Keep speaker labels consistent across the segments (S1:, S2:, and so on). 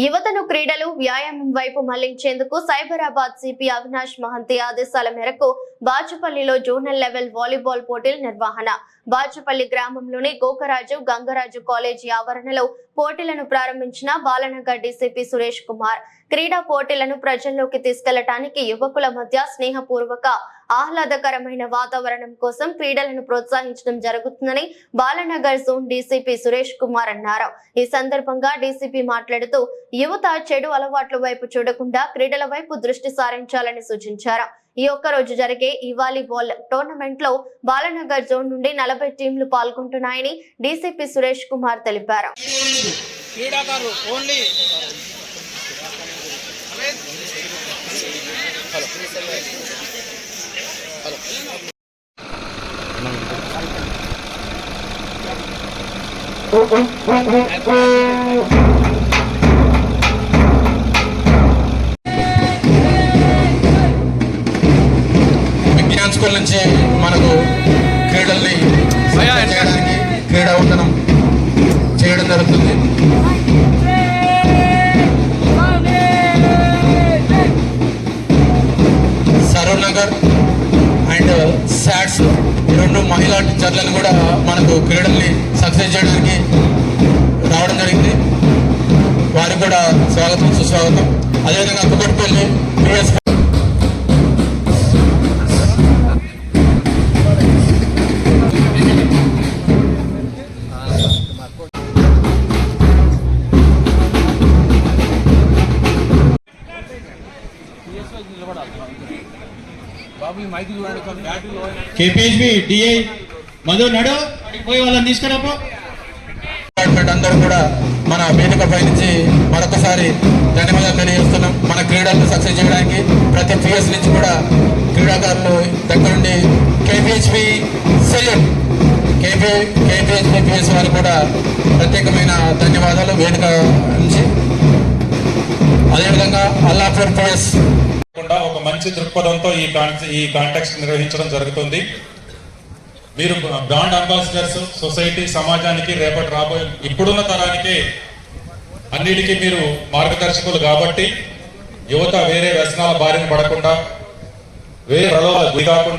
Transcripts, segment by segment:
S1: యువతను క్రీడలు వ్యాయామం వైపు మళ్ళించేందుకు సైబరాబాద్ సిపి అవినాష్ మహంతి ఆదేశాల మేరకు బాచుపల్లిలో జోనల్ లెవెల్ వాలీబాల్ పోటీల నిర్వహణ. బాచుపల్లి గ్రామంలోని గోకరాజు గంగరాజు కాలేజీ ఆవరణలో పోటీలను ప్రారంభించిన బాలనగర్ డీసీపీ సురేష్ కుమార్. క్రీడా పోటీలను ప్రజల్లోకి తీసుకెళ్ళటానికి యువకుల మధ్య స్నేహపూర్వక ఆహ్లాదకరమైన వాతావరణం కోసం క్రీడలను ప్రోత్సహించడం జరుగుతుందని బాలనగర్ జోన్ డీసీపీ సురేష్ కుమార్ అన్నారు. ఈ సందర్భంగా డీసీపీ మాట్లాడుతూ యువత చెడు అలవాట్ల వైపు చూడకుండా క్రీడల వైపు దృష్టి సారించాలని సూచించారు. ఈ ఒక్క రోజు జరిగే ఈ వాలీబాల్ టోర్నమెంట్లో బాలనగర్ జోన్ నుండి నలభై టీంలు పాల్గొంటున్నాయని డీసీపీ సురేష్ కుమార్ తెలిపారు
S2: క్రీడాకారులు ఓన్లీ
S3: విజ్ఞాన్ స్కూల్ నుంచి మనకు క్రీడల్ని. చేయడానికి క్రీడా వందనం చేయడం జరుగుతుంది నగర్ అండ్ సాట్స్ ఈ రెండు మహిళా టీచర్లను కూడా మనకు క్రీడల్ని సక్సెస్ చేయడానికి రావడం జరిగింది. వారికి కూడా స్వాగతం సుస్వాగతం. అదేవిధంగా
S2: Kukatpally PS
S4: KPHB DI Madhu నడు పోయి వాళ్ళని తీసుకురాపో.
S3: డిపార్ట్మెంట్ అందరూ కూడా మన వేదిక పైనుంచి మరొకసారి ధన్యవాదాలు తెలియజేస్తున్నాం. మన క్రీడలను సక్సెస్ చేయడానికి ప్రతి పిఎస్ నుంచి కూడా క్రీడాకారులు దగ్గరుండి KPHP salute. KP KPHP PS వారికి కూడా ప్రత్యేకమైన ధన్యవాదాలు. వేదిక నుంచి అదేవిధంగా అల్లాపూర్ పిఎస్
S5: మంచి దృక్పథంతో ఈ ఈ కాంటాక్ట్స్ నిర్వహించడం జరుగుతుంది. మీరు బ్రాండ్ అంబాసిడర్స్ సొసైటీ సమాజానికి రేపటి రాబోయే ఇప్పుడున్న తరానికి అన్నిటికీ మీరు మార్గదర్శకులు కాబట్టి యువత వేరే వ్యసనాల బారిన పడకుండా వేరే ప్రలోభాల గురి కాకుండా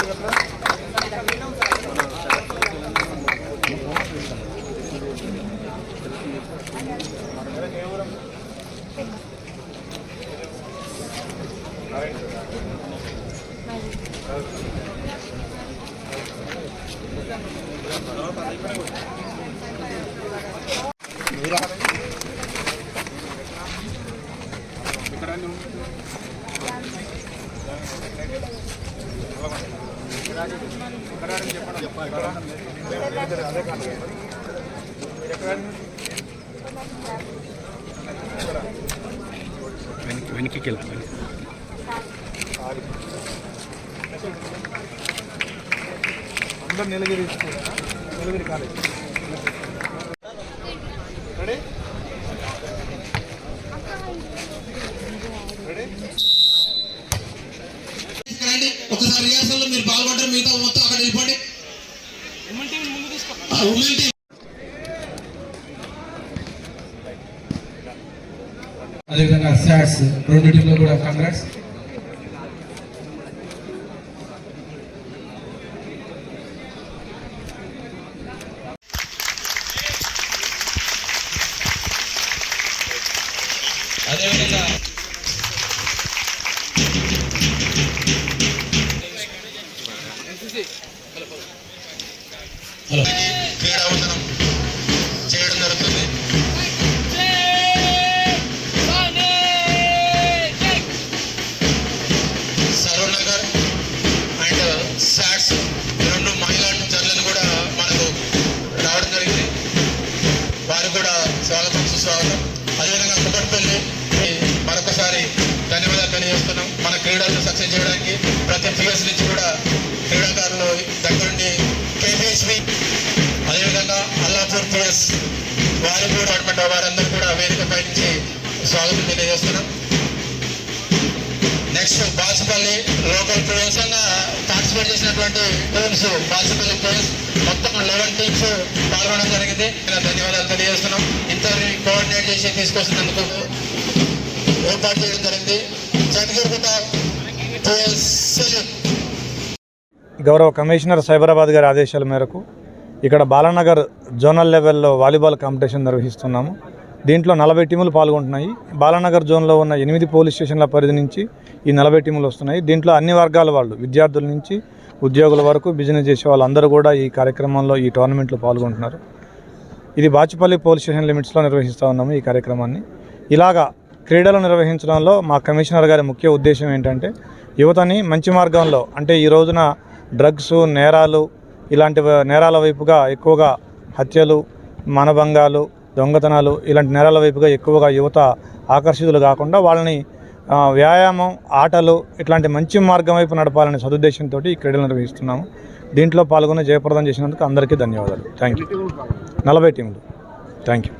S4: అప్పట్లో
S2: అందరు నీలగిరి నీలగిరి కాలేజ్ రెడీ రెడీ
S3: రండి. ఒకసారి రిహార్సల్ మీరు పాల్గొంటారు. మిగతా మొత్తం అక్కడ వెళ్ళిపోండి ఆ, ఉమెన్ టీం. అదేవిధంగా సాట్స్ రెండు టీంలో కూడా కంగ్రాట్స్ అదేవిధంగా పిఎస్ నుంచి కూడా క్రీడాకారులు దగ్గరుండి కేబిఎస్వి అదేవిధంగా అల్లాపూర్ పిఎస్ వారి కూడా డిపార్ట్మెంట్ వారందరూ కూడా వేదికపై నుంచి స్వాగతం తెలియజేస్తున్నాం. Next Basupalli local players participate చేసినటువంటి టీమ్స్ బాసుపల్లి ప్లేయర్స్ మొత్తం లెవెన్ టీమ్స్ పాల్గొనడం జరిగింది. ధన్యవాదాలు తెలియజేస్తున్నాం. ఇంత కోఆర్డినేట్ చేసి తీసుకొస్తున్నందుకు ఏర్పాటు చేయడం జరిగింది. చంద్రగిరిగుట్ట
S6: గౌరవ కమిషనర్ సైబరాబాద్ గారి ఆదేశాల మేరకు ఇక్కడ బాలానగర్ జోనల్ లెవెల్లో వాలీబాల్ కాంపిటీషన్ నిర్వహిస్తున్నాము. దీంట్లో నలభై టీములు పాల్గొంటున్నాయి. బాలానగర్ జోన్లో ఉన్న ఎనిమిది పోలీస్ స్టేషన్ల పరిధి నుంచి ఈ నలభై టీములు వస్తున్నాయి. దీంట్లో అన్ని వర్గాల వాళ్ళు విద్యార్థుల నుంచి ఉద్యోగుల వరకు బిజినెస్ చేసే వాళ్ళందరూ కూడా ఈ కార్యక్రమంలో ఈ టోర్నమెంట్లో పాల్గొంటున్నారు. ఇది బాచుపల్లి పోలీస్ స్టేషన్ లిమిట్స్లో నిర్వహిస్తూ ఉన్నాము ఈ కార్యక్రమాన్ని. ఇలాగా క్రీడలు నిర్వహించడంలో మా కమిషనర్ గారి ముఖ్య ఉద్దేశం ఏంటంటే యువతని మంచి మార్గంలో అంటే ఈ రోజున డ్రగ్స్ నేరాలు ఇలాంటి నేరాల వైపుగా ఎక్కువగా హత్యలు మానభంగాలు దొంగతనాలు ఇలాంటి నేరాల వైపుగా ఎక్కువగా యువత ఆకర్షితులు కాకుండా వాళ్ళని వ్యాయామం ఆటలు ఇట్లాంటి మంచి మార్గం వైపు నడపాలనే సదుద్దేశంతో ఈ క్రీడలు నిర్వహిస్తున్నాము. దీంట్లో పాల్గొని జయప్రదం చేసినందుకు అందరికీ ధన్యవాదాలు. థ్యాంక్ యూ నలభై టీంలు థ్యాంక్ యూ